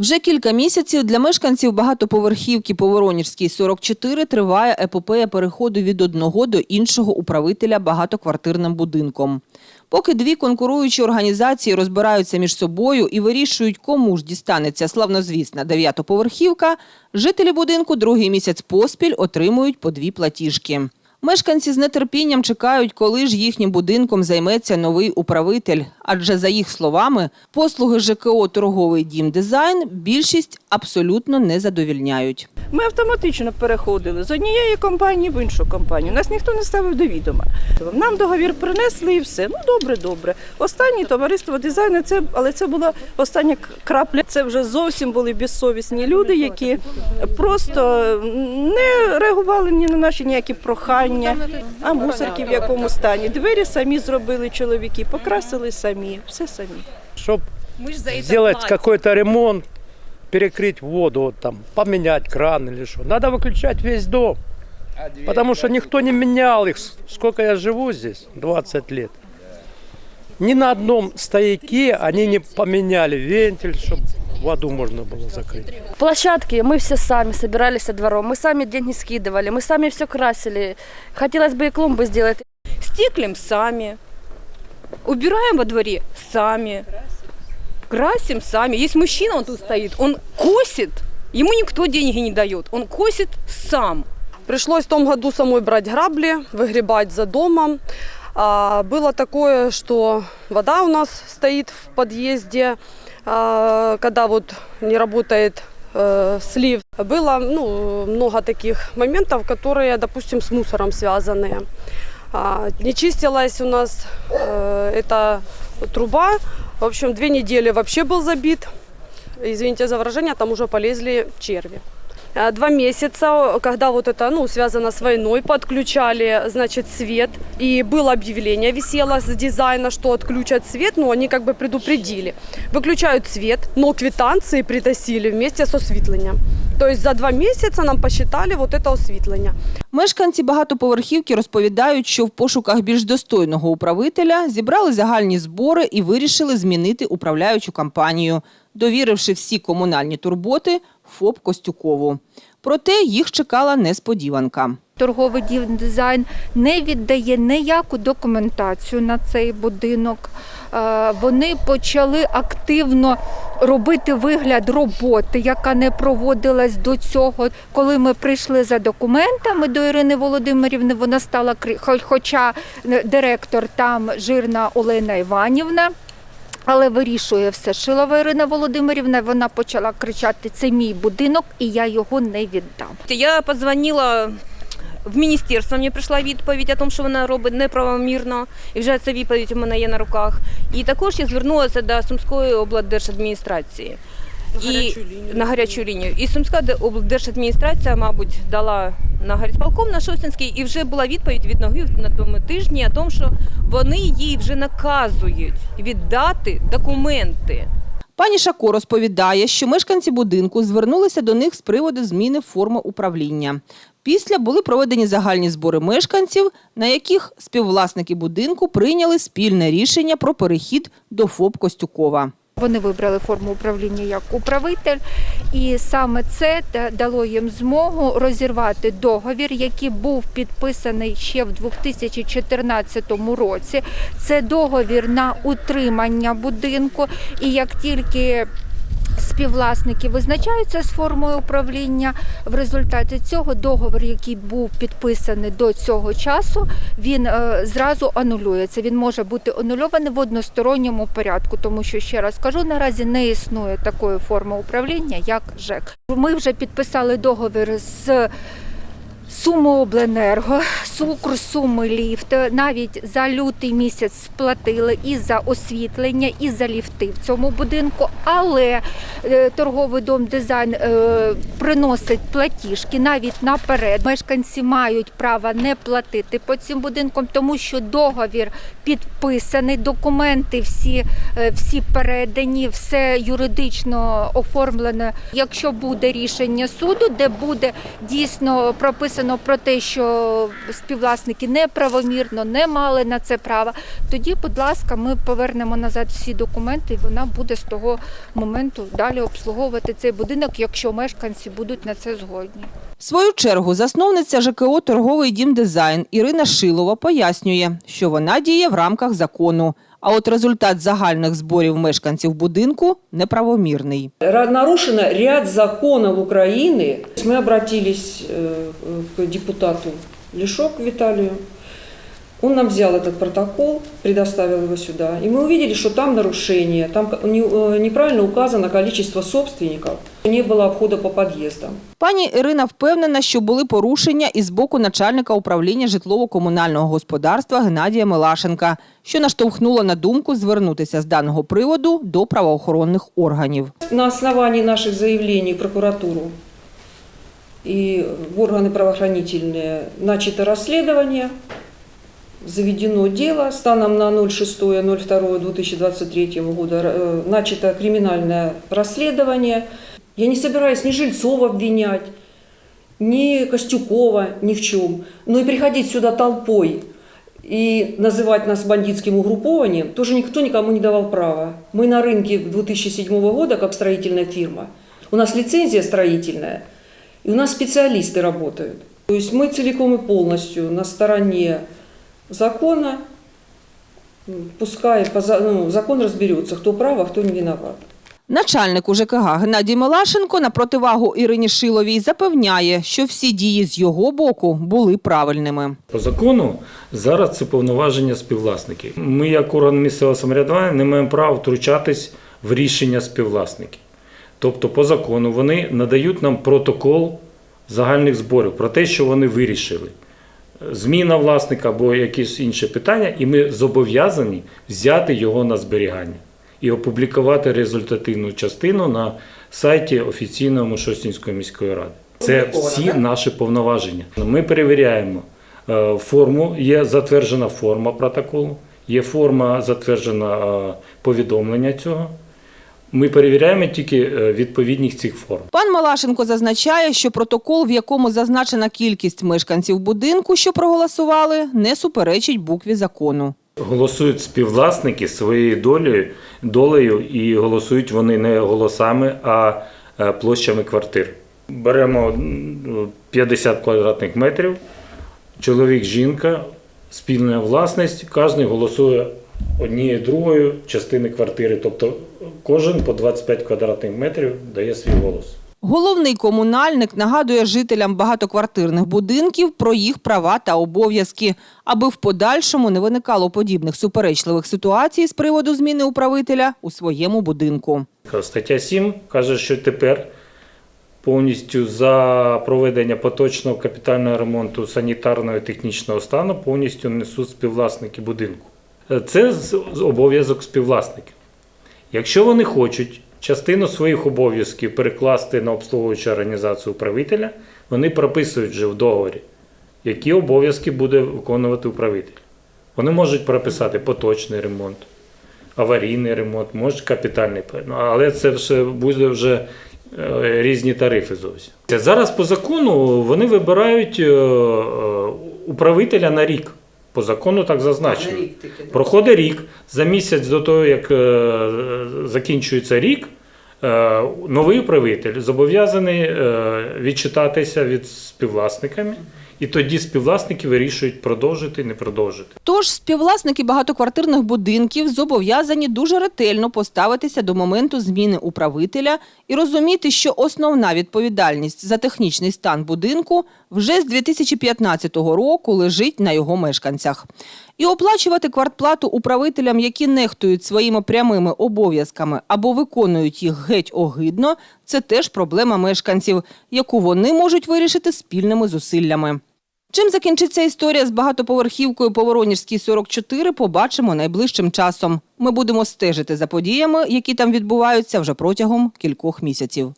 Вже кілька місяців для мешканців багатоповерхівки по Вороніжській 44 триває епопея переходу від одного до іншого управителя багатоквартирним будинком. Поки дві конкуруючі організації розбираються між собою і вирішують, кому ж дістанеться славнозвісна дев'ятоповерхівка, жителі будинку другий місяць поспіль отримують по дві платіжки. Мешканці з нетерпінням чекають, коли ж їхнім будинком займеться новий управитель. Адже, за їх словами, послуги ЖКО «Торговий дім дизайн» більшість абсолютно не задовільняють. Ми автоматично переходили з однієї компанії в іншу компанію. Нас ніхто не ставив до відома. Нам договір принесли і все. Ну добре, добре. Останнє товариство дизайну, це але це була остання крапля. Це вже зовсім були безсовісні люди, які просто не реагували ні на наші ніякі прохання, а мусорки в якому стані. Двері самі зробили чоловіки, покрасили самі, все самі. чтобы сделать какой-то ремонт, перекрыть воду, вот там, поменять кран или что. Надо выключать весь дом. Потому что никто не менял их. Сколько я живу здесь? 20 лет. Ни на одном стояке они не поменяли вентиль, чтобы воду можно было закрыть. Площадки мы все сами собирались со двором, мы сами деньги скидывали, мы сами все красили. Хотелось бы и клумбы сделать. Стеклим сами. Убираем во дворе сами. Красим сами. Есть мужчина, он тут стоит, он косит. Ему никто деньги не дает. Он косит сам. Пришлось в том году самой брать грабли, выгребать за домом. А, было такое, что вода у нас стоит в подъезде, а, когда вот не работает э, слив. Было ну, много таких моментов, которые, допустим, с мусором связанные. А, не чистилась у нас э, эта труба. В общем, две недели вообще был забит. Извините за выражение, там уже полезли черви. А, Два месяца, когда вот это, ну, связано с войной, подключали, значит, свет. И было объявление, висело с дизайна, что отключат свет, но они как бы предупредили. Выключают свет, но квитанции притащили вместе с осветлением. То есть за два месяца нам посчитали вот это осветление. Мешканці багатоповерхівки розповідають, що в пошуках більш достойного управителя зібрали загальні збори і вирішили змінити управляючу компанію, довіривши всі комунальні турботи ФОП Костюкову. Проте їх чекала несподіванка. торговий дизайн не віддає ніяку документацію на цей будинок. Е, Вони почали активно робити вигляд роботи, яка не проводилась до цього. Коли ми прийшли за документами до Ірини Володимирівни, вона стала хоча е, директор там жирна Олена Іванівна. Але вирішує все Шилова Ірина Володимирівна. Вона почала кричати: це мій будинок, і я його не віддам. Я позвонила в міністерство, мені прийшла відповідь о тому, що вона робить неправомірно, і вже ця відповідь у мене є на руках. І також я звернулася до Сумської облдержадміністрації. І на гарячу лінію. І Сумська де- облдержадміністрація, мабуть, дала на гарісполком на Шостинський, і вже була відповідь від ноги на тому тижні о тому, що вони їй вже наказують віддати документи. Пані Шако розповідає, що мешканці будинку звернулися до них з приводу зміни форми управління. Після були проведені загальні збори мешканців, на яких співвласники будинку прийняли спільне рішення про перехід до ФОП Костюкова. Вони вибрали форму управління як управитель, і саме це дало їм змогу розірвати договір, який був підписаний ще в 2014 році. Це договір на утримання будинку. І як тільки Співвласники визначаються з формою управління. В результаті цього договір, який був підписаний до цього часу, він е, зразу анулюється. Він може бути анульований в односторонньому порядку, тому що ще раз кажу, наразі не існує такої форми управління, як ЖЕК. Ми вже підписали договір з. Сумиобленерго, Сукр, Суми ліфт навіть за лютий місяць сплатили і за освітлення, і за ліфти в цьому будинку. Але е, торговий дом дизайн е, приносить платіжки навіть наперед. Мешканці мають право не платити по цим будинкам, тому що договір підписаний, документи всі, е, всі передані, все юридично оформлено. Якщо буде рішення суду, де буде дійсно прописано написано про те, що співвласники неправомірно не мали на це права, тоді, будь ласка, ми повернемо назад всі документи, і вона буде з того моменту далі обслуговувати цей будинок, якщо мешканці будуть на це згодні. В свою чергу засновниця ЖКО «Торговий дім дизайн» Ірина Шилова пояснює, що вона діє в рамках закону. А от результат загальних зборів мешканців будинку неправомірний. Ра- Нарушено ряд законов Украины. Мы обратились э, к депутату Лешок Виталию. Он нам взял этот протокол, предоставил его сюда, и мы увидели, что там нарушение, там ка- не- э, неправильно указано количество собственников, не было обхода по подъездам. Пані Ірина впевнена, що були порушення і з боку начальника управління житлово-комунального господарства Геннадія Милашенка, що наштовхнуло на думку звернутися з даного приводу до правоохоронних органів. На основании наших заявлений в прокуратуру и в органы правоохранительные начато расследование, Заведено дело. Станом на 06.02.2023 года э, начато криминальное расследование. Я не собираюсь ни Жильцова обвинять, ни Костюкова ни в чем. Но и приходить сюда толпой и называть нас бандитским угруппованием тоже никто никому не давал права. Мы на рынке 2007 года как строительная фирма. У нас лицензия строительная, и у нас специалисты работают. То есть мы целиком и полностью на стороне закона. Пускай ну, закон разберется, кто прав, а кто не виноват. Начальник УЖКГ Геннадій Милашенко на противагу Ірині Шиловій запевняє, що всі дії з його боку були правильними. По закону зараз це повноваження співвласників. Ми, як орган місцевого самоврядування, не маємо права втручатись в рішення співвласників. Тобто, по закону вони надають нам протокол загальних зборів про те, що вони вирішили. Зміна власника або якісь інші питання, і ми зобов'язані взяти його на зберігання і опублікувати результативну частину на сайті офіційного Мошостінської міської ради. Це всі наші повноваження. Ми перевіряємо е, форму, є затверджена форма протоколу, є форма затверджена е, повідомлення цього. Ми перевіряємо тільки е, відповідність цих форм. Пан Малашенко зазначає, що протокол, в якому зазначена кількість мешканців будинку, що проголосували, не суперечить букві закону. Голосують співвласники своєю долею, долею і голосують вони не голосами, а е, площами квартир. Беремо 50 квадратних метрів, чоловік, жінка, спільна власність, кожен голосує однією другою частини квартири. Тобто кожен по 25 квадратних метрів дає свій голос. Головний комунальник нагадує жителям багатоквартирних будинків про їх права та обов'язки, аби в подальшому не виникало подібних суперечливих ситуацій з приводу зміни управителя у своєму будинку. Стаття 7 каже, що тепер повністю за проведення поточного капітального ремонту санітарного і технічного стану повністю несуть співвласники будинку. Це обов'язок співвласників. Якщо вони хочуть частину своїх обов'язків перекласти на обслуговуючу організацію управителя, вони прописують вже в договорі, які обов'язки буде виконувати управитель. Вони можуть прописати поточний ремонт, аварійний ремонт, може капітальний, ну, але це все буде вже е, різні тарифи зовсім. Зараз по закону вони вибирають е, е, управителя на рік. По закону так зазначено. Проходить рік. За місяць до того, як е, закінчується рік, е, новий управитель зобов'язаний е, відчитатися від співвласниками, і тоді співвласники вирішують продовжити, не продовжити. Тож співвласники багатоквартирних будинків зобов'язані дуже ретельно поставитися до моменту зміни управителя і розуміти, що основна відповідальність за технічний стан будинку вже з 2015 року лежить на його мешканцях. І оплачувати квартплату управителям, які нехтують своїми прямими обов'язками або виконують їх геть огидно, це теж проблема мешканців, яку вони можуть вирішити спільними зусиллями. Чим закінчиться історія з багатоповерхівкою по Воронежській 44, побачимо найближчим часом. Ми будемо стежити за подіями, які там відбуваються вже протягом кількох місяців.